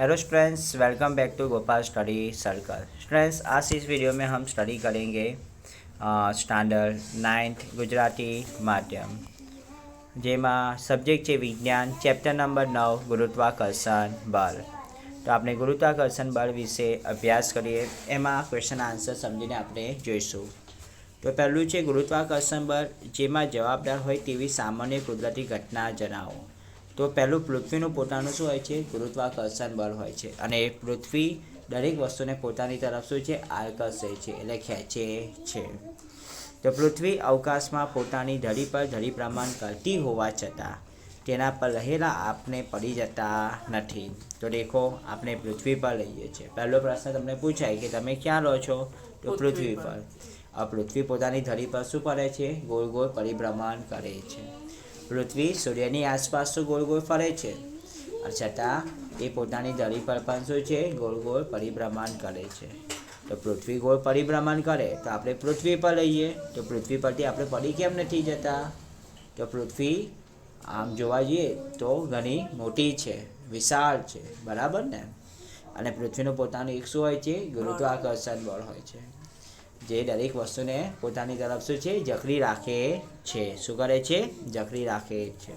hello students welcome back to Gopal study circle students आज इस video में हम स्टडी करेंगे સ્ટાન્ડર્ડ નાઇન્થ ગુજરાતી માધ્યમ જેમાં સબ્જેક્ટ છે વિજ્ઞાન ચેપ્ટર નંબર નવ ગુરુત્વાકર્ષણ બળ તો આપણે ગુરુત્વાકર્ષણ બળ વિશે અભ્યાસ કરીએ એમાં ક્વેશ્ચન આન્સર સમજીને આપણે જોઈશું તો પહેલું છે ગુરુત્વાકર્ષણ બળ જેમાં જવાબદાર હોય તેવી સામાન્ય કુદરતી ઘટના જણાવો તો પહેલું પૃથ્વીનું પોતાનું શું હોય છે? ગુરુત્વાકર્ષણ બળ હોય છે. અને પૃથ્વી દરેક વસ્તુને પોતાની તરફ શું છે? આકર્ષે છે. એટલે ખેંચે છે. તો પૃથ્વી અવકાશમાં પોતાની ધરી પર ધરી પ્રમાણ કરતી હોવા છતાં તેના પર રહેલા આપને પડી જતા નથી. તો દેખો આપણે પૃથ્વી પર લઈએ છીએ. પહેલો પ્રશ્ન તમને પૂછાય કે તમે ક્યાં રહો છો? તો પૃથ્વી પર. આ પૃથ્વી પોતાની ધરી પર શું કરે છે? ગોળ ગોળ પરિભ્રમણ કરે છે. પૃથ્વી સૂર્યની આસપાસ તો ગોળ ગોળ ફરે છે. છતાં, એ પોતાની ધરી પર પણ શું છે, ગોળ ગોળ પરિભ્રમણ કરે છે. તો પૃથ્વી ગોળ પરિભ્રમણ કરે, તો આપણે પૃથ્વી પર લઈએ તો પૃથ્વી પરથી આપણે પડી કેમ નથી જતા? તો પૃથ્વી, આમ જોવા જઈએ તો ઘણી મોટી છે, વિશાળ છે, બરાબર ને? અને પૃથ્વીનું પોતાનું એક શું હોય છે? ગુરુત્વાકર્ષણ બળ હોય છે. જે દરેક વસ્તુને પોતાની તરફ શું છે? જકડી રાખે છે. શું કરે છે? જકડી રાખે છે.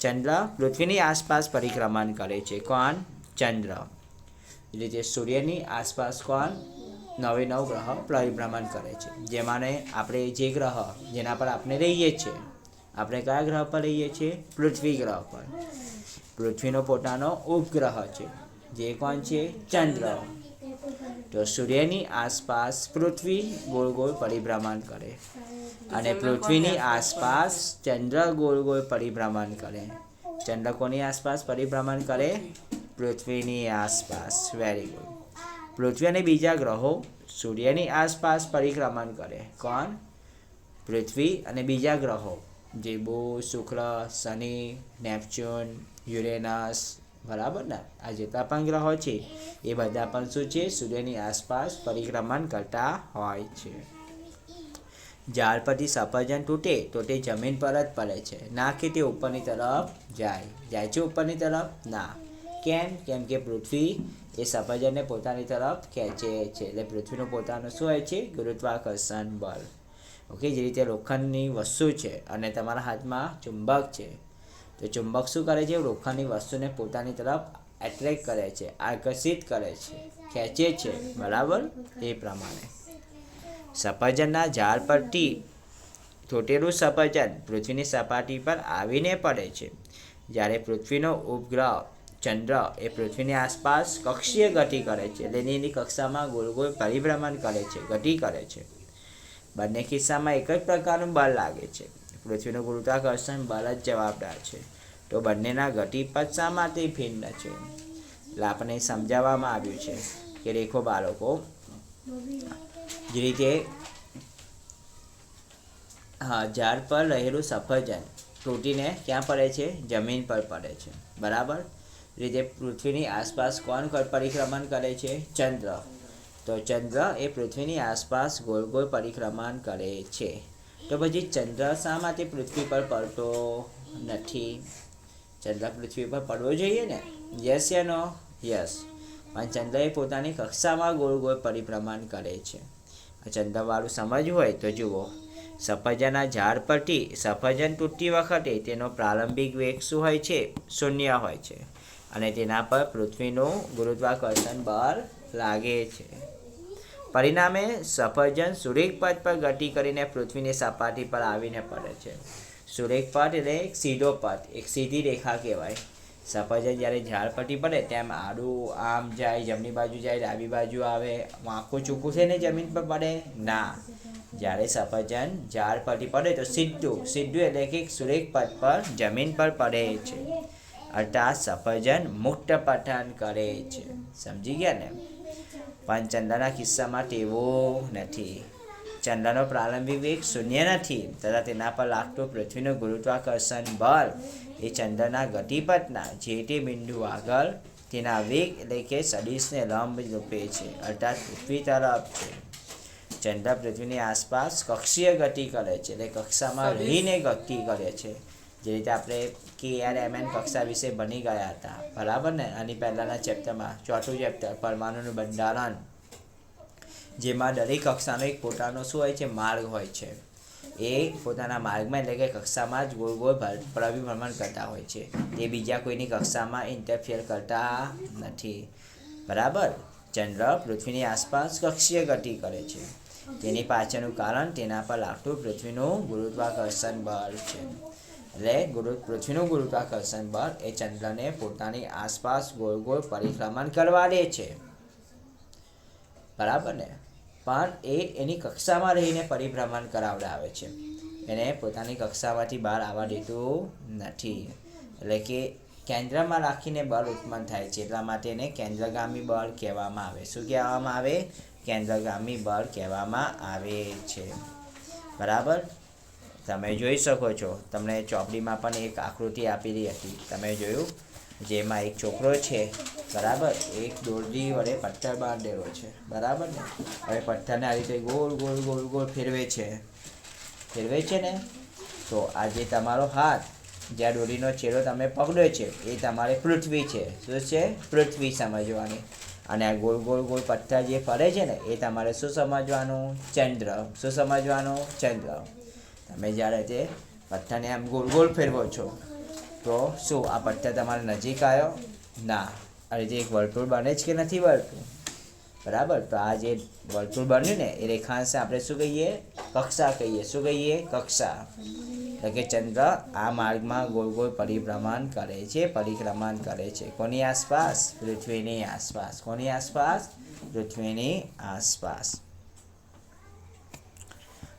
ચંદ્ર પૃથ્વીની આસપાસ પરિક્રમણ કરે છે. કોણ? ચંદ્ર. એટલે રીતે સૂર્યની આસપાસ કોણ? નવે નવ ગ્રહ પરિભ્રમણ કરે છે. જેમાંને આપણે જે ગ્રહ જેના પર આપણે રહીએ છીએ, આપણે કયા ગ્રહ પર રહીએ છીએ? પૃથ્વી ગ્રહ પર. પૃથ્વીનો પોતાનો ઉપગ્રહ છે. જે કોણ છે? ચંદ્ર. તો સૂર્યની આસપાસ પૃથ્વી ગોળ ગોળ પરિભ્રમણ કરે. અને પૃથ્વીની આસપાસ ચંદ્ર ગોળ ગોળ પરિભ્રમણ કરે. ચંદ્ર કોની આસપાસ પરિભ્રમણ કરે? પૃથ્વીની આસપાસ. વેરી ગુડ પૃથ્વી અને બીજા ગ્રહો સૂર્યની આસપાસ પરિક્રમણ કરે. કોણ? પૃથ્વી અને બીજા ગ્રહો. જે બુધ શુક્ર શનિ નેપચ્યુન યુરેનસ બરાબર ને? આ જેટલા પણ ગ્રહો છે, એ બધા પણ શું છે? સૂર્યની આસપાસ પરિક્રમણ કરતા હોય છે. ઝાડ પરથી સફરજન તૂટે તો તે જમીન પર જ પડે છે. ના કે તે ઉપરની તરફ જાય. જાય છે ઉપરની તરફ? ના. કેમ? કેમ કે પૃથ્વી એ સફરજનને પોતાની તરફ ખેંચે છે. એટલે પૃથ્વીનું પોતાનું શું હોય છે? ગુરુત્વાકર્ષણ બળ. ઓકે, જે રીતે લોખંડની વસ્તુ છે અને તમારા હાથમાં ચુંબક છે. તો ચુંબક શું કરે છે લોખંડની વસ્તુને પોતાની તરફ એટ્રેક્ટ કરે છે, આકર્ષિત કરે છે, ખેંચે છે, બરાબર? એ પ્રમાણે. સફરજનના ઝાડ પરથી તૂટેલું સફરજન પૃથ્વીની સપાટી પર આવીને પડે છે. જ્યારે પૃથ્વીનો ઉપગ્રહ ચંદ્ર એ પૃથ્વીની આસપાસ કક્ષીય ગતિ કરે છે. એટલે એની કક્ષામાં ગોળ ગોળ પરિભ્રમણ કરે છે, ગતિ કરે છે. બંને કિસ્સામાં એક જ પ્રકારનું બળ લાગે છે. પૃથ્વીનું ગુરુત્વાકર્ષણ બળ જ જવાબદાર છે. તો બંનેના ગતિપથ શા માટે ભિન્ન છે. લાપને સમજાવવામાં આવ્યું છે કે રેખો બાળકો, જે રીતે, હા, ઝાડ પર રહેલું સફરજન તૂટીને ક્યાં પડે છે? જમીન પર પડે છે. બરાબર? રીતે પૃથ્વીની આસપાસ કોણ પરિક્રમણ કરે છે? ચંદ્ર. તો ચંદ્ર એ પૃથ્વીની આસપાસ ગોળ ગોળ પરિક્રમણ કરે છે. તો પછી ચંદ્ર શા માટે પૃથ્વી પર પડતો નથી. ચંદ્ર પૃથ્વી પર પડવો જોઈએ ને? યસ યા નો યસ પણ ચંદ્ર એ પોતાની કક્ષામાં ગોળ ગોળ પરિભ્રમણ કરે છે. ચંદ્રવાળું સમજવું હોય તો જુઓ. સફરજનના ઝાડ પરથી સફરજન તૂટતી વખતે તેનો પ્રારંભિક વેગ શું હોય છે? શૂન્ય હોય છે. અને તેના પર પૃથ્વીનું ગુરુત્વાકર્ષણ બળ લાગે છે. પરિણામે સફરજન સુરેખપથ પર ગતિ કરીને પૃથ્વીની સપાટી પર આવીને પડે છે. સુરેખપથ એટલે એક સીધો પથ, એક સીધી રેખા કહેવાય. સફરજન જ્યારે ઝાડ પરથી પડે તેમ આડું આમ જાય, જમણી બાજુ જાય, ડાબી બાજુ આવે, આખું ચૂકું છે ને જમીન પર પડે? ના. જ્યારે સફરજન ઝાડ પરથી પડે તો સીધું સીધું એટલે કે સુરેખ પથ પર જમીન પર પડે છે. અર્થાત સફરજન મુક્ત પઠન કરે છે. સમજી ગયા ને? પણ ચંદ્રના કિસ્સામાં તેવો નથી. ચંદ્રનો પ્રારંભિક વેગ શૂન્ય નથી તથા તેના પર લાગતું પૃથ્વીનું ગુરુત્વાકર્ષણ બળ એ ચંદ્રના ગતિપથના જે તે બિંદુ આગળ તેના વેગ એટલે કે સદીશને લંબ રૂપે છે અર્થાત પૃથ્વી તરફ છે. ચંદ્ર પૃથ્વીની આસપાસ કક્ષીય ગતિ કરે છે એટલે કક્ષામાં રહીને ગતિ કરે છે. જે રીતે આપણે કે આર એમ એન કક્ષા વિશે બની ગયા હતા. બરાબર ને? આની પહેલાંના ચેપ્ટરમાં, ચોથું ચેપ્ટર, પરમાણુનું બંધારણ, જેમાં દરેક કક્ષાનો એક પોતાનો શું હોય છે? માર્ગ હોય છે. એ પોતાના માર્ગમાં એટલે કે કક્ષામાં જ ગોળ ગોળ ભર- પરિભ્રમણ કરતા હોય છે. તે બીજા કોઈની કક્ષામાં ઇન્ટરફિયર કરતા નથી. બરાબર? ચંદ્ર પૃથ્વીની આસપાસ કક્ષીય ગતિ કરે છે. તેની પાછળનું કારણ તેના પર લાગતું પૃથ્વીનું ગુરુત્વાકર્ષણ બળ છે. એટલે ગુરુ, પૃથ્વીનું ગુરુત્વાકર્ષણ બળ એ ચંદ્રને પોતાની આસપાસ ગોળ ગોળ પરિભ્રમણ કરવા દે છે. બરાબર ને? પણ એ એની કક્ષામાં રહીને પરિભ્રમણ કરાવડાવે છે. એને પોતાની કક્ષામાંથી બહાર આવવા દેતું નથી. એટલે કે કેન્દ્રમાં રાખીને બળ ઉત્પન્ન થાય છે. એટલા માટે એને કેન્દ્રગામી બળ કહેવામાં આવે. શું કહેવામાં આવે? કેન્દ્રગામી બળ કહેવામાં આવે છે. બરાબર? તમે જોઈ શકો છો, તમને ચોપડીમાં પણ એક આકૃતિ આપેલી હતી. તમે જોયું? જેમાં એક છોકરો છે, બરાબર? એક દોરડી વડે પથ્થર બાંધેલો છે, બરાબર ને? હવે પથ્થરને આ રીતે ગોળ ગોળ ગોળ ગોળ ફેરવે છે. ફેરવે છે ને? તો આ જે તમારો હાથ જ્યાં દોરીનો છેડો તમે પકડ્યો છે, એ તમારે પૃથ્વી છે. શું છે? પૃથ્વી સમજવાની. અને આ ગોળ ગોળ ગોળ પથ્થર જે ફરે છે ને, એ તમારે શું સમજવાનું? ચંદ્ર. શું સમજવાનું? ચંદ્ર. તમે જ્યારે તે પથ્થરને આમ ગોલ ગોલ ફેરવો છો, તો શું આ પથ્થર તમારે નજીક આવ્યો? ના. આ રીતે એક વર્તુળ બને જ કે નથી બનતું બરાબર. તો આ જે વર્તુળ બન્યું ને, એ રેખાંશ આપણે શું કહીએ? કક્ષા કહીએ. શું કહીએ? કક્ષા. એટલે કે ચંદ્ર આ માર્ગમાં ગોળ ગોળ પરિભ્રમણ કરે છે પરિક્રમણ કરે છે. કોની આસપાસ? પૃથ્વીની આસપાસ. કોની આસપાસ? પૃથ્વીની આસપાસ.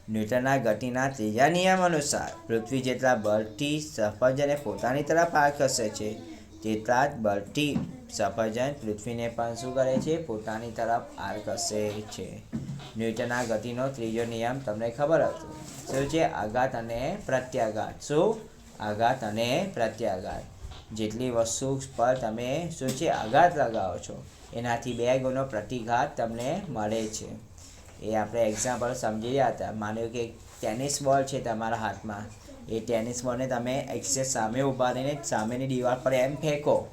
ન્યૂટનના ગતિના ત્રીજા નિયમ અનુસાર પૃથ્વી જેટલા બળથી સફરજને પોતાની તરફ આકર્ષે છે, તેટલા જ બળથી સફરજન પૃથ્વીને પણ શું કરે છે? પોતાની તરફ આકર્ષે છે. ન્યૂટનના ગતિનો ત્રીજો નિયમ તમને ખબર હતો. શું છે? આઘાત અને પ્રત્યાઘાત. શું? આઘાત અને પ્રત્યાઘાત. જેટલી વસ્તુ પર તમે શું છે? આઘાત લગાવો છો, એનાથી બે ગુણો પ્રતિઘાત તમને મળે છે. એ આપણે એક્ઝામ્પલ સમજી રહ્યા હતા. માન્યું કે ટેનિસ બોલ છે તમારા હાથમાં. એ ટેનિસ બોલને તમે એક્સે સામે ઊભા રહીને સામેની દિવાલ પર એમ ફેંકો.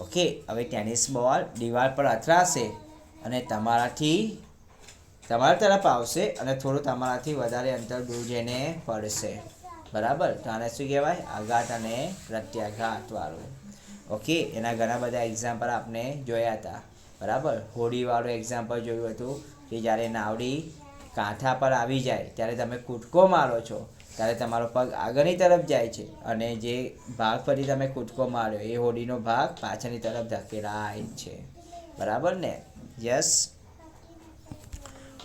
ઓકે, હવે ટેનિસ બોલ દિવાલ પર અથડાશે અને તમારાથી તમારા તરફ આવશે અને થોડું તમારાથી વધારે અંતર દૂર જઈને પડશે. બરાબર? તો આને શું કહેવાય? આઘાત અને પ્રત્યાઘાતવાળું ઓકે, એના ઘણા બધા એક્ઝામ્પલ આપણે જોયા હતા. બરાબર? હોડીવાળું એક્ઝામ્પલ જોયું હતું. કે જ્યારે નાવડી કાંઠા પર આવી જાય, ત્યારે તમે કૂદકો મારો છો, ત્યારે તમારો પગ આગળની તરફ જાય છે અને જે ભાગ ફરી તમે કૂદકો માર્યો, એ હોડીનો ભાગ પાછળની તરફ ધકેલાય છે. બરાબર ને? યસ.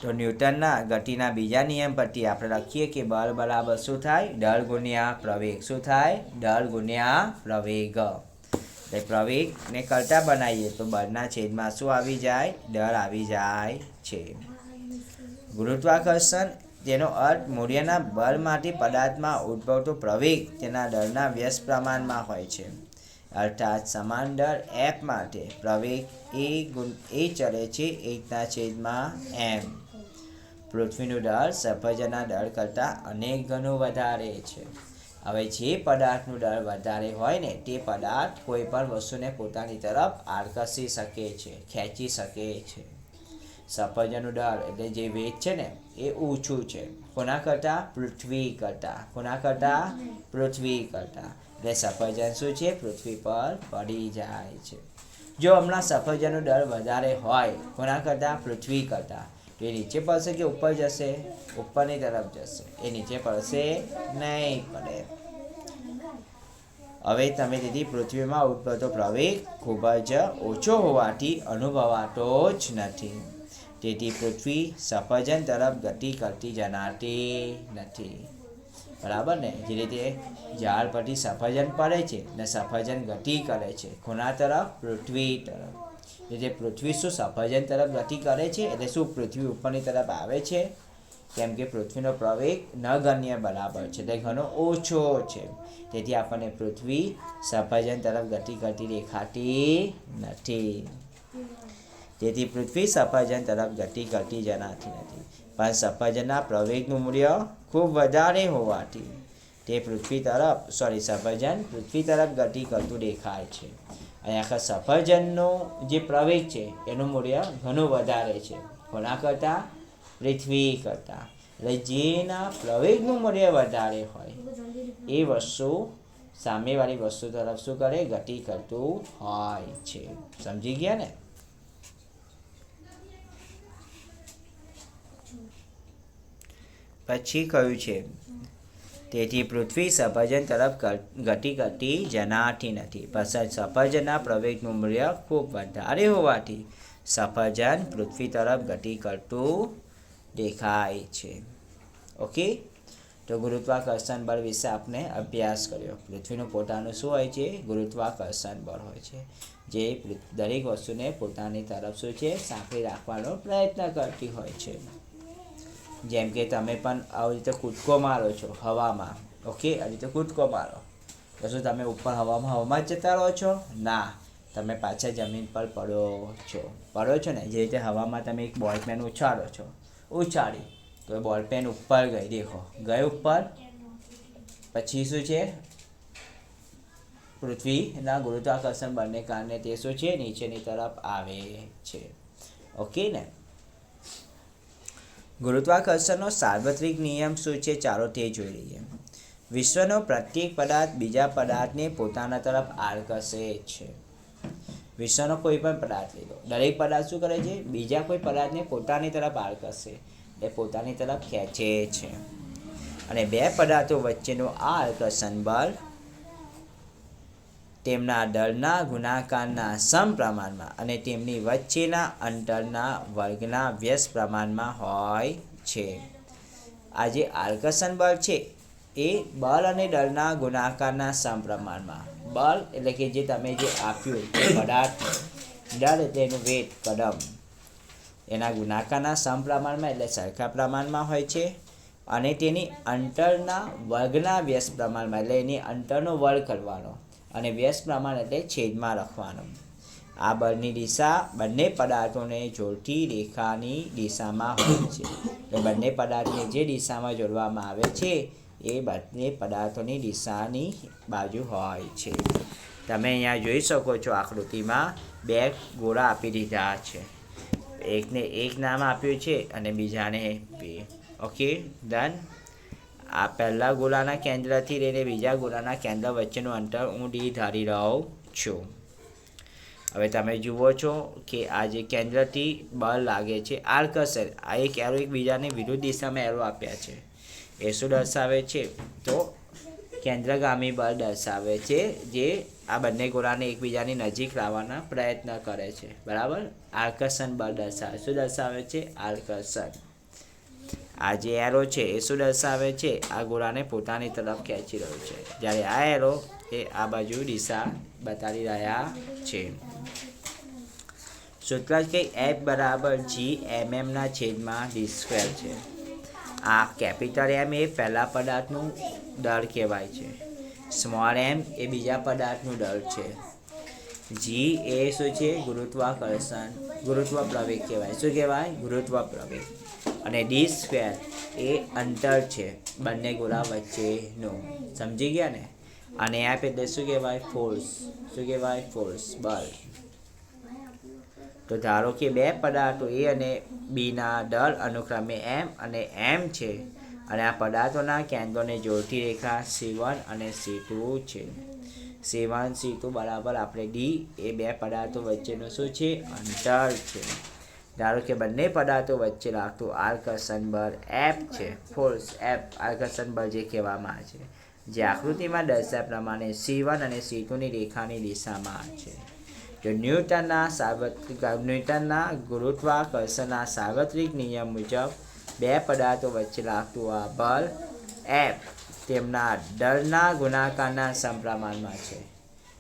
તો ન્યૂટનના ગતિના બીજા નિયમ પરથી આપણે લખીએ કે બળ બરાબર શું થાય? દળ ગુણ્યા પ્રવેગ. શું થાય? દળ ગુણ્યા પ્રવેગ. એટલે પ્રવેગને કરતા બનાવીએ તો બળના છેદમાં શું આવી જાય? દળ આવી જાય છે. ગુરુત્વાકર્ષણ તેનો અર્થ મૂલ્યના બળમાંથી પદાર્થમાં ઉદ્ભવતો પ્રવેગ, તેના દળના વ્યસ્ત પ્રમાણમાં હોય છે. અર્થાત સમાન દળ એફ માટે પ્રવેગ એ ગુણ એ ચલે છે એકના છેદમાં એમ પૃથ્વીનું દળ સફરજનના દળ કરતાં અનેક ગણું વધારે છે. હવે જે પદાર્થનું દળ વધારે હોય ને તે પદાર્થ કોઈ પણ વસ્તુને પોતાની તરફ આકર્ષી શકે છે, ખેંચી શકે છે. સફરજનનું દળ એટલે જે વેગ છે ને, એ ઊંચું છે. કોના કરતાં? પૃથ્વી કરતાં. કોના કરતાં? પૃથ્વી કરતાં. એટલે સફરજન શું છે? પૃથ્વી પર પડી જાય છે. જો હમણાં સફરજનનું દળ વધારે હોય, કોના કરતાં? પૃથ્વી કરતાં. એ નીચે પડશે કે ઉપર જશે? ઉપરની તરફ જશે. એ નીચે પડશે નહીં પડે. હવે તમે તેથી પૃથ્વીમાં ઉદભવતો પ્રવેગ ખૂબ જ ઓછો હોવાથી અનુભવાતો જ નથી. તેથી પૃથ્વી સફરજન તરફ ગતિ કરતી જણાતી નથી. બરાબર ને? જે રીતે ઝાડ પરથી સફરજન પડે છે ને સફરજન ગતિ કરે છે. કોના તરફ, પૃથ્વી તરફ. એટલે પૃથ્વી શું સફરજન તરફ ગતિ કરે છે એટલે શું પૃથ્વી ઉપરની તરફ આવે છે? કેમ કે પૃથ્વીનો પ્રવેગ નગણ્ય બરાબર છે. તે ઘણો ઓછો છે. તેથી આપણને પૃથ્વી સફરજન તરફ ગતિ કરતી દેખાતી નથી. તેથી પૃથ્વી સફરજન તરફ ગતિ કરતી જણાતી નથી. પણ સફરજનના પ્રવેગનું મૂલ્ય ખૂબ વધારે હોવાથી તે પૃથ્વી તરફ સોરી સફરજન પૃથ્વી તરફ ગતિ કરતું દેખાય છે. અને આખા સફરજનનો જે પ્રવેગ છે, એનું મૂલ્ય ઘણું વધારે છે. કોના કરતાં? પૃથ્વી કરતાં. એટલે જેના પ્રવેગનું મૂલ્ય વધારે હોય, એ વસ્તુ સામેવાળી વસ્તુ તરફ શું કરે? ગતિ કરતું હોય છે. સમજી ગયા ને? પછી કહ્યું છે તેથી પૃથ્વી સફરજન તરફ ઘટી ઘટી જણાતી નથી. પસંદ સફરજનના પ્રવેગનું મૂલ્ય ખૂબ વધારે હોવાથી સફરજન પૃથ્વી તરફ ઘટી કરતું દેખાય છે. ઓકે? તો ગુરુત્વાકર્ષણ બળ વિશે આપણે અભ્યાસ કર્યો. પૃથ્વીનું પોતાનું શું હોય છે? ગુરુત્વાકર્ષણ બળ હોય છે. જે દરેક વસ્તુને પોતાની તરફ શું છે? સાંકળી રાખવાનો પ્રયત્ન કરતી હોય છે. જેમ કે તમે પણ આવી રીતે કૂદકો મારો છો હવામાં, ઓકે? આવી રીતે કૂદકો મારો. તો શું તમે ઉપર હવામાં હવામાં જ જતા રહો છો? ના. તમે પાછા જમીન પર પડો છો. પડો છો ને? જે રીતે હવામાં તમે એક બોલ પેન ઉછાળો છો. ઉછાળી. તો એ બોલ પેન ઉપર ગઈ. દેખો. ગઈ ઉપર? પછી શું છે? પૃથ્વીના ગુરુત્વાકર્ષણ બંને કારણે તે શું છે? નીચેની તરફ આવે છે. ઓકે ને? ગુરુત્વાકર્ષણનો સાર્વત્રિક નિયમ શું છે ચાલો તે જોઈ લઈએ. વિશ્વનો પ્રત્યેક પદાર્થ બીજા પદાર્થને પોતાના તરફ આકર્ષે છે. વિશ્વનો કોઈ પણ પદાર્થ લઈ લો. દરેક પદાર્થ શું કરે છે? બીજા કોઈ પદાર્થને પોતાની તરફ આકર્ષે. એ પોતાની તરફ ખેંચે છે. અને બે પદાર્થો વચ્ચેનું આ આકર્ષણ બળ તેમના દળના ગુણાકારના સમ પ્રમાણમાં અને તેમની વચ્ચેના અંતરના વર્ગના વ્યસ્ત પ્રમાણમાં હોય છે. આ જે આકર્ષણ બળ છે. એ બળ અને દળના ગુણાકારના સમપ્રમાણમાં. બળ એટલે કે જે તમે જે આપ્યું તે પદાર્થ, દળ એનું વેટ કદમ. એના ગુણાકારના સમપ્રમાણમાં એટલે સરખા પ્રમાણમાં હોય છે અને તેની અંતરના વર્ગના વ્યસ્ત પ્રમાણમાં એટલે એની અંતરનો વર્ગ કરવાનો. અને વ્યસ્ત પ્રમાણ એટલે છેદમાં લખવાનું. આ બળની દિશા, બંને પદાર્થોને જોડતી રેખાની દિશામાં હોય છે. એટલે બંને પદાર્થને જે દિશામાં જોડવામાં આવે છે, એ બંને પદાર્થોની દિશાની બાજુ હોય છે. તમે અહીંયા જોઈ શકો છો આકૃતિમાં બે ગોળા આપી દીધા છે. એકને એક નામ આપ્યું છે અને બીજાને બે. ઓકે ડન આ પહેલા ગોળાના કેન્દ્રથી લઈને બીજા ગોળાના કેન્દ્ર વચ્ચેનું અંતર હું ડી ધારી રહ્યો છું. હવે તમે જુઓ છો કે આ જે કેન્દ્રથી બળ લાગે છે આર્કસર આ એક એરો એકબીજાને વિરુદ્ધ દિશામાં એરો આપ્યા છે. એ શું દર્શાવે છે, તો કેન્દ્રગામી બળ દર્શાવે છે જે આ બંને ગોળાને એકબીજાની નજીક લાવવાના પ્રયત્ન કરે છે. બરાબર? આકર્ષણ બળ દર્શાવે શું દર્શાવે છે? આકર્ષણ આ જે એરો છે એ શું દર્શાવે છે, આ ગોળાને પોતાની તરફ ખેંચી રહ્યો છે. જ્યારે આ એરો એ આ બાજુ દિશા બતાવી રહ્યા છે. સૂત્ર કે એફ બરાબર જી એમ એમના છેદમાં ડી સ્ક્વેર છે. આ કેપિટલ એમ એ પહેલા પદાર્થનું દળ કહેવાય છે. સ્મોલ એમ એ બીજા પદાર્થનું દળ છે. જી એ શું છે? ગુરુત્વાકર્ષણ, ગુરુત્વ પ્રવેગ કહેવાય. શું કહેવાય? ગુરુત્વ પ્રવેગ. અને ડી સ્ક્વેર એ અંતર છે. બંને ગોળા વચ્ચેનું. સમજી ગયા ને? અને એફ એટલે શું કહેવાય? ફોર્સ શું કહેવાય? ફોર્સ બળ. તો ધારો કે બે પદાર્થો એ અને બીના દળ અનુક્રમે એમ અને એમ છે. અને આ પદાર્થોના કેન્દ્રોને જોડતી રેખા સી વન અને સી ટુ છે. સી વન સી ટુ બરાબર. આપણે ડી એ બે પદાર્થો વચ્ચેનું શું છે? અંતર છે. ધારો કે બંને પદાર્થો વચ્ચે લાગતું આકર્ષણ બળ એફ છે ફોર્સ એફ આકર્ષણ બળ જે કહેવામાં આવે છે, જે આકૃતિમાં દર્શાવ્યા પ્રમાણે સી વન અને સી ટુની રેખાની દિશામાં છે. જો ન્યૂટનના સાર્વત્રિક, ન્યૂટનના ગુરુત્વાકર્ષણના સાર્વત્રિક નિયમ મુજબ બે પદાર્થો વચ્ચે લાગતું આ બળ એફ તેમના દળના ગુણાકારના સમપ્રમાણમાં છે.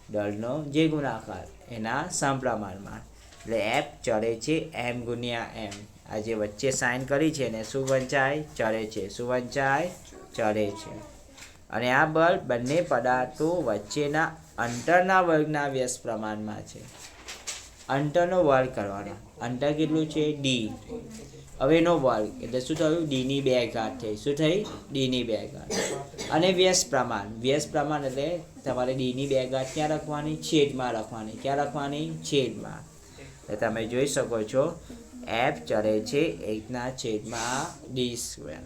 દળનો જે ગુણાકાર, એના સમપ્રમાણમાં. એટલે એફ ચડે છે એમ ગુણ્યા એમ આ જે વચ્ચે સાઇન કરી છે ને શું વંચાય ચડે છે. શું વંચાય ચડે છે. અને આ બળ બંને પદાર્થો વચ્ચેના અંતરના વર્ગના વ્યસ્ત પ્રમાણમાં છે. અંતરનો વર્ગ કરવાનો. અંતર કેટલું છે? ડી હવેનો વર્ગ. એટલે શું થયું? ડીની બે ઘાત થઈ. શું થઈ? ડીની બે ઘાત. અને વ્યસ્ત પ્રમાણ. વ્યસ્ત પ્રમાણ એટલે તમારે ડીની બે ઘાત ક્યાં રાખવાની? છેદમાં રાખવાની. ક્યાં રાખવાની? છેદમાં. તો તમે જોઈ શકો છો એફ ચરે છે એકના છેદમાં ડી સ્ક્વેર.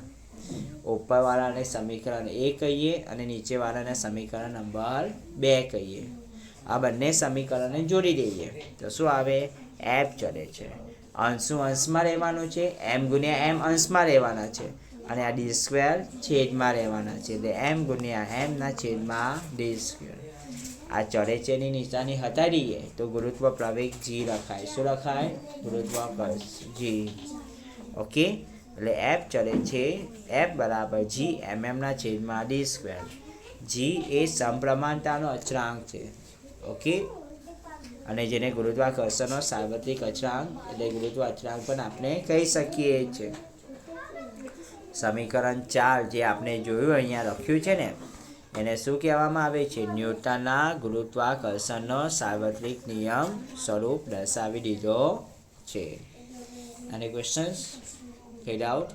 ઉપરવાળાને સમીકરણ એ કહીએ અને નીચેવાળાને સમીકરણ નંબર બે કહીએ. આ બંને સમીકરણને જોડી દઈએ. તો શું આવે? એફ ચરે છે. અંશનું અંશમાં રહેવાનું છે? એમ ગુણ્યા એમ અંશમાં રહેવાના છે. અને આ ડી સ્ક્વેર છેદમાં રહેવાના છે. એટલે એમ ગુણ્યા એમના છેદમાં ડી સ્ક્વેર. આ ચડે છે ની નિશાની હટાડીએ તો ગુરુત્વ પ્રવેગ જી લખાય શું લખાય ગુરુત્વ જી ઓકે એટલે એફ ચડે છે એફ બરાબર જી એમ એમના છેદમાં ડી સ્ક્વેર જી એ સમપ્રમાણતાનો અચળાંક છે. ઓકે અને જેને ગુરુત્વાકર્ષણનો સાર્વત્રિક અચળાંક, એટલે ગુરુત્વ અચળાંક પણ આપણે કહી શકીએ છીએ. સમીકરણ ચાર જે આપણે જોયું અહીંયા લખ્યું છે ને એને શું કહેવામાં આવે છે? ન્યૂટનના ગુરુત્વાકર્ષણનો સાર્વત્રિક નિયમ સ્વરૂપ દર્શાવી દીધો છે. અને ક્વેશ્ચન્સ ફેડ આઉટ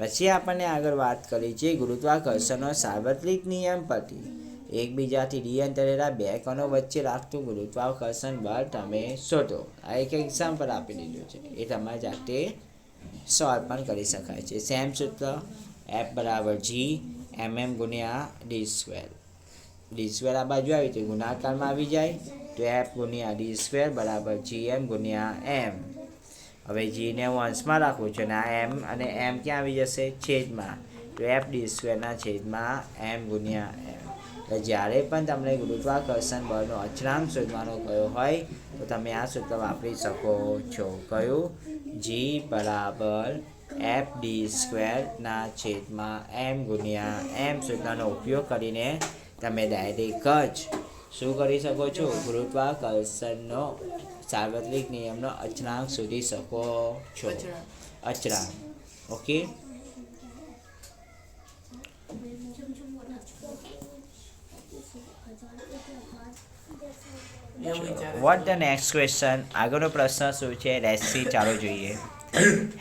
પછી આપણને આગળ વાત કરી છે ગુરુત્વાકર્ષણનો સાર્વત્રિક નિયમ પરથી. એકબીજાથી ડી અંતરેલા બે કણો વચ્ચે રાખતું ગુરુત્વાકર્ષણ બળ તમે શોધો. આ એક એક્ઝામ્પલ આપી દીધું છે. એ તમારે જાતે સોલ્વ પણ કરી શકાય છે. સેમ સૂત્ર એફ બરાબર જી એમ એમ ગુણ્યા ડી સ્ક્વેર ડી સ્ક્વેર આ બાજુ આવી તો ગુણાકારમાં આવી જાય. તો એફ ગુણ્યા ડી સ્ક્વેર બરાબર જી એમ ગુણ્યા એમ હવે જીને હું અંશમાં રાખું છું અને આ એમ અને એમ ક્યાં આવી જશે? છેદમાં. તો એફ ડી સ્ક્વેરના છેદમાં એમ ગુણ્યા એમ એટલે જ્યારે પણ તમને ગુરુત્વાકર્ષણ બળનો અચળાંક શોધવાનો કયો હોય, તો તમે આ સૂત્ર વાપરી શકો છો. કયું? જી બરાબર એફ ડી સ્ક્વેરના છેદમાં એમ ગુણ્યા એમ સૂત્રનો ઉપયોગ કરીને તમે ડાયરેક્ટ જ શું કરી શકો છો? ગુરુત્વાકર્ષણનો સાર્વત્રિક નિયમનો અચળાંક શોધી શકો છો. અચળાંક. Okay what the next question આગળનો પ્રશ્ન શું છે? રેસી ચાલો જોઈએ.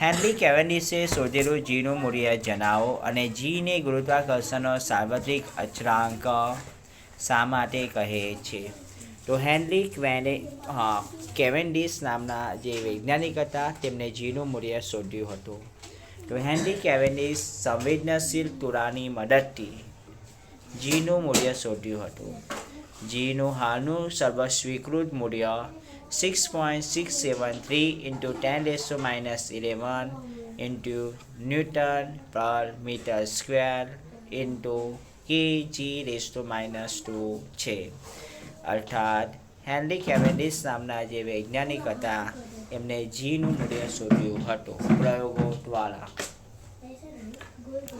હેનરી કેવેન્ડિસે શોધેલું જીનું મૂલ્ય જણાવો અને જીને ગુરુત્વાકર્ષણનો સાર્વત્રિક અચરાંક શા માટે કહે છે? તો હેનરી ક્વેને કેવેન્ડિસ નામના જે વૈજ્ઞાનિક હતા તેમણે જીનું મૂલ્ય શોધ્યું હતું. તો હેનરી કેવેન્ડિસ સંવેદનશીલ તુરાની મદદથી જીનું મૂલ્ય શોધ્યું હતું. જીનું હાલનું સર્વસ્વીકૃત મૂલ્ય six point six seven three into ten raise to minus eleven into newton પર metre square into K G raise to minus two છે અર્થાત હેનરી કેવેન્ડિસ નામના જે વૈજ્ઞાનિક હતા, એમને જીનું મૂલ્ય શોધ્યું હતું, પ્રયોગો દ્વારા.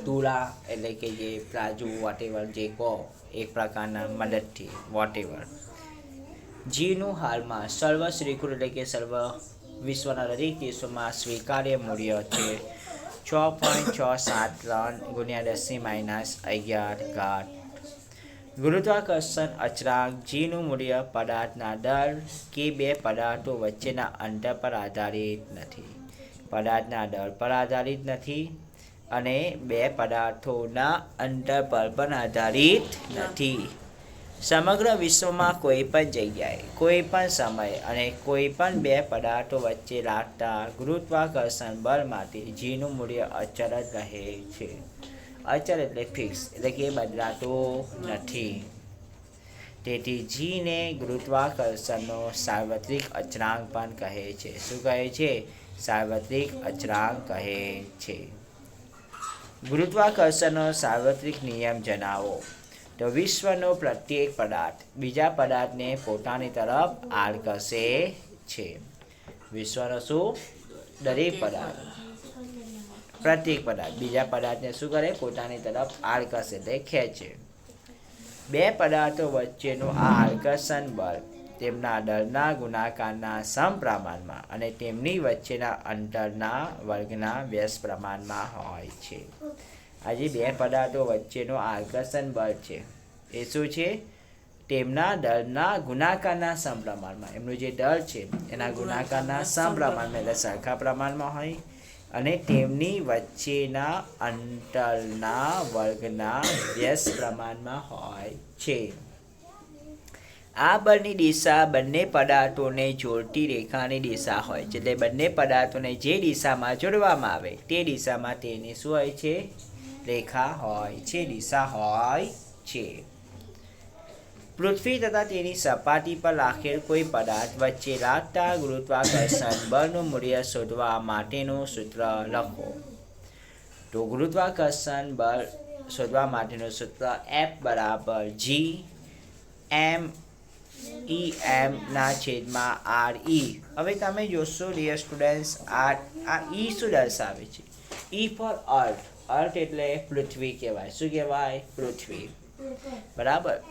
તુલા એટલે કે જે પ્લાજુ વોટેવર જે કહો, એક પ્રકારના મદદથી વોટેવર જીનું હાલમાં સર્વ શ્રીકૃત એટલે કે સર્વ વિશ્વના દરેક દેશોમાં સ્વીકાર્ય મૂલ્ય છે. છ પોઈન્ટ છ સાત ત્રણ ગુણ્યા દસની માઇનસ અગિયાર ઘાટ ગુરુત્વાકર્ષણ અચળાંક જીનું મૂલ્ય પદાર્થના દર કે બે પદાર્થો વચ્ચેના અંતર પર આધારિત નથી. પદાર્થના દર પર આધારિત નથી અને બે પદાર્થોના અંતર પર પણ આધારિત નથી. સમગ્ર વિશ્વમાં કોઈ પણ જગ્યાએ, કોઈ પણ સમયે અને કોઈ પણ બે પદાર્થો વચ્ચે લાગતા ગુરુત્વાકર્ષણ બળ માટે જીનું મૂલ્ય અચળ જ રહે છે. અચળ એટલે ફિક્સ એટલે કે બદલાતો નથી. તેથી જીને ગુરુત્વાકર્ષણનો સાર્વત્રિક અચળાંક પણ કહે છે. શું કહે છે? સાર્વત્રિક અચળાંક કહે છે. ગુરુત્વાકર્ષણનો સાર્વત્રિક નિયમ જણાવો. તો વિશ્વનો પ્રત્યેક પદાર્થ બીજા પદાર્થને પોતાની તરફ આળકશે છે. વિશ્વનો શું? દરેક પદાર્થ. પ્રત્યેક પદાર્થ. બીજા પદાર્થને શું કરે? પોતાની તરફ આળકશે એટલે ખેંચે. બે પદાર્થો વચ્ચેનું આ આકર્ષણ બળ તેમના દળના ગુણાકારના સમપ્રમાણમાં અને તેમની વચ્ચેના અંતરના વર્ગના વ્યસ્ત પ્રમાણમાં હોય છે. આજે બે પદાર્થો વચ્ચેનો આકર્ષણ બળ છે. એ શું છે? તેમના દળના ગુણાકારના સમપ્રમાણમાં. એમનું જે દળ છે, એના ગુણાકારના સમપ્રમાણમાં, એટલે સરખા પ્રમાણમાં હોય. અને તેમની વચ્ચેના અંતરના વર્ગના વ્યસ્ત પ્રમાણમાં હોય છે. આ બળની દિશા બંને પદાર્થોને જોડતી રેખાની દિશા હોય છે. એટલે બંને પદાર્થોને જે દિશામાં જોડવામાં આવે, તે દિશામાં તેની શું હોય છે? રેખા હોય છે, દિશા હોય છે. પૃથ્વી તથા તેની સપાટી પર રાખેલ કોઈ પદાર્થ વચ્ચે લાગતા ગુરુત્વાકર્ષણ બળનું મૂલ્ય શોધવા માટેનું સૂત્ર લખો. તો ગુરુત્વાકર્ષણ બળ શોધવા માટેનું સૂત્ર એફ બરાબર જી એમ ઈ એમ ના છેદમાં આર ઈ હવે તમે જોશો ડિયર સ્ટુડન્ટ્સ આર આ ઈ શું દર્શાવે છે? ઈ ફોર અર્થ અર્થ એટલે પૃથ્વી કહેવાય. શું કહેવાય? પૃથ્વી. બરાબર?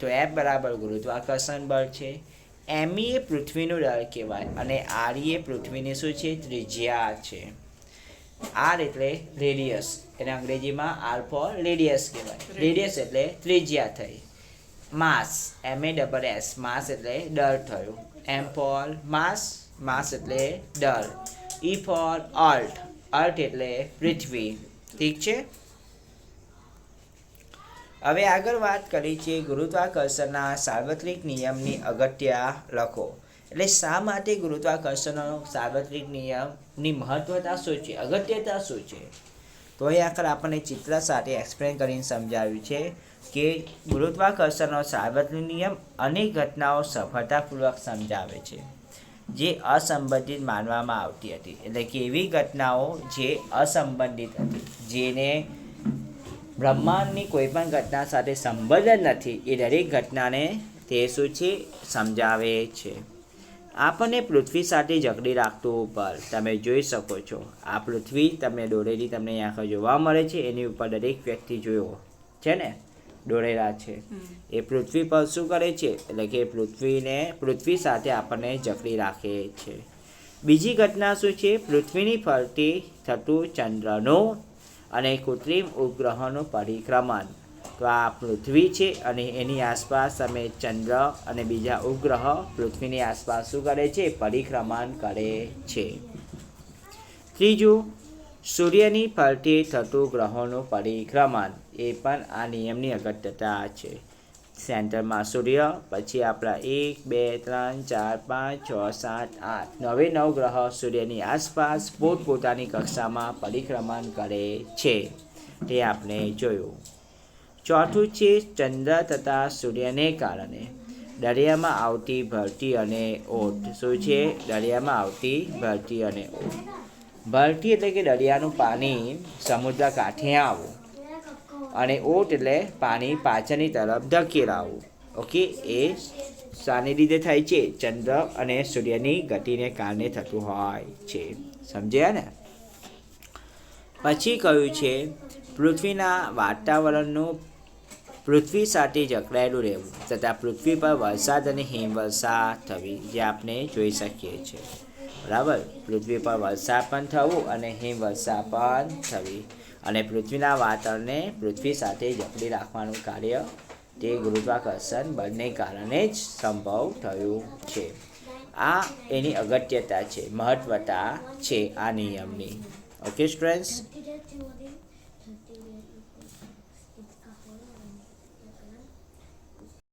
તો એફ બરાબર ગુરુત્વાકર્ષણ બળ છે. એમઈ એ પૃથ્વીનું દળ કહેવાય અને આરઈ એ પૃથ્વીની શું છે? ત્રિજ્યા છે. આર એટલે રેડિયસ એને અંગ્રેજીમાં આર ફોર રેડિયસ કહેવાય. રેડિયસ એટલે ત્રિજ્યા થઈ. માસ એમ એ ડબલ એસ માસ એટલે ડર થયું. એમ ફોર માસ માસ એટલે ડર ઈ ફોર અર્થ અર્થ એટલે પૃથ્વી. ઠીક છે? હવે આગળ વાત કરી છે ગુરુત્વાકર્ષણના સાર્વત્રિક નિયમની અગત્ય લખો. એટલે શા માટે ગુરુત્વાકર્ષણનો સાર્વત્રિક નિયમની મહત્વતા શું છે? અગત્યતા શું છે? તો એ આગળ આપણને ચિત્ર સાથે એક્સપ્લેન કરીને સમજાવ્યું છે કે ગુરુત્વાકર્ષણનો સાર્વત્રિક નિયમ અનેક ઘટનાઓ સફળતાપૂર્વક સમજાવે છે. જે અસંબંધિત માનવામાં આવતી હતી. એટલે કે એવી ઘટનાઓ જે અસંબંધિત હતી, જેને બ્રહ્માંડની કોઈ પણ ઘટના સાથે સંબંધ જ નથી, એ દરેક ઘટનાને તે શું છે? સમજાવે છે. આપણને પૃથ્વી સાથે જકડી રાખતું ઉપર તમે જોઈ શકો છો. આ પૃથ્વી તમને દોરેલી તમને અહીંયા જોવા મળે છે, એની ઉપર દરેક વ્યક્તિ જોયો. છે ને? દોરેલા છે. એ પૃથ્વી પર શું કરે છે? એટલે કે પૃથ્વીને પૃથ્વી સાથે આપણને જકડી રાખે છે. બીજી ઘટના શું છે? પૃથ્વીની ફરતી થતું ચંદ્રનું અને કૃત્રિમ ઉપગ્રહોનું પરિક્રમણ. તો આ પૃથ્વી છે અને એની આસપાસ તમે ચંદ્ર અને બીજા ઉપગ્રહ પૃથ્વીની આસપાસ શું કરે છે? પરિક્રમણ કરે છે. ત્રીજું સૂર્યની ફરતે થતું ગ્રહોનું પરિક્રમણ એ પણ આ નિયમની અગત્યતા છે. સેન્ટરમાં સૂર્ય, પછી આપણા એક, બે, ત્રણ, ચાર, પાંચ, છ, સાત, આઠ, નવે, નવ ગ્રહ સૂર્યની આસપાસ પોતપોતાની કક્ષામાં પરિક્રમણ કરે છે. તે આપણે જોયું. ચોથું છે ચંદ્ર તથા સૂર્યને કારણે. દરિયામાં આવતી ભરતી અને ઓટ. શું છે? દરિયામાં આવતી ભરતી અને ઓટ. ભરતી એટલે કે દરિયાનું પાણી સમુદ્ર કાંઠે આવવું અને ઓટ એટલે પાણી પાછળની તરફ ધકેલાવવું ઓકે? એ શાને લીધે થાય છે. ચંદ્ર અને સૂર્યની ગતિને કારણે થતું હોય છે. સમજ્યા ને? પછી કહ્યું છે, પૃથ્વીના વાતાવરણનું પૃથ્વી સાથે જકડાયેલું રહેવું તથા પૃથ્વી પર વરસાદ અને હિમવર્ષા થવી જે આપણે જોઈ શકીએ છીએ. બરાબર? પૃથ્વી પર વરસાદ પણ થવું અને હિમવર્ષા પણ થવી. અને પૃથ્વીના વાતાવરણને પૃથ્વી સાથે જકડી રાખવાનું કાર્ય તે ગુરુત્વાકર્ષણ બળને કારણે જ સંભવ થયું છે. આ એની અગત્યતા છે, મહત્વતા છે આ નિયમની. Okay students